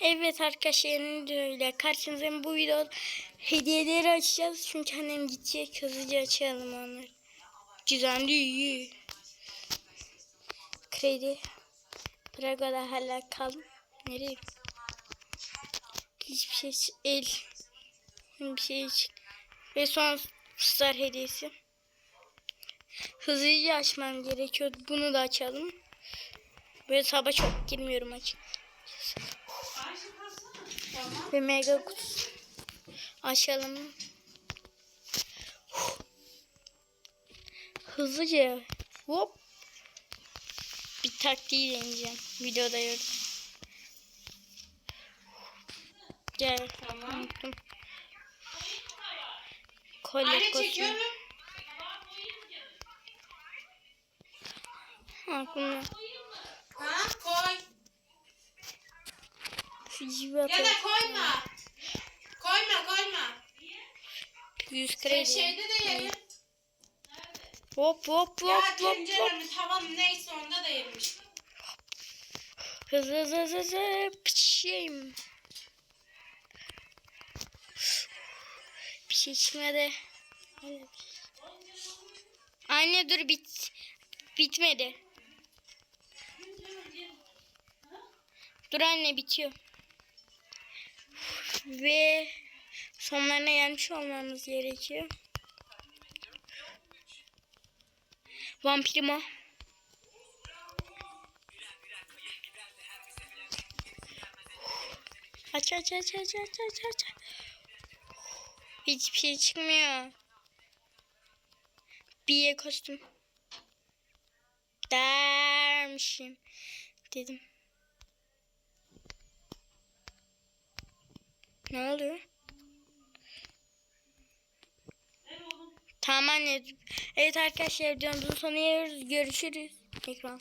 Evet arkadaşlar öyle. Karşınızda bu videoda hediyeleri açacağız. Çünkü annem gidecek. Hızlıca açalım onları. Güzeldi iyi. Kredi. Prago'da hala kaldım. Nereye? Hiçbir şey el. Bir şey çık. Ve son star hediyesi. Hızlıca açmam gerekiyordu. Bunu da açalım. Böyle sabah çok girmiyorum açık. Ve mega kutusu. Açalım. Hızlıca. Hop. Bir taktiği deneyeceğim. Videoda gördüm. Gel. Tamam. Unuttum. Kolye kostüm. çekiyorum. Ha. Şu cibi Ya da koyma. Koyma koyma. 100 Sen kredi. şeyde de yerim. Hop hop Ya hop hop hop. tenceremi tavam neyse onda da yerim işte. Hızlı hızlı hızlı hızlı. Pişeyim. Bir şey içmedi. Anne dur bit. Bitmedi. Dur anne bitiyor. Ve sonlarına gelmiş olmamız gerekiyor. Vampirimo. Aç aç aç aç aç aç aç. Hiçbir şey çıkmıyor. Bir kostüm. Dermişim. Dedim. Ne oluyor? Tamam. Evet arkadaşlar videomuzun sonuna. Görüşürüz. Ekran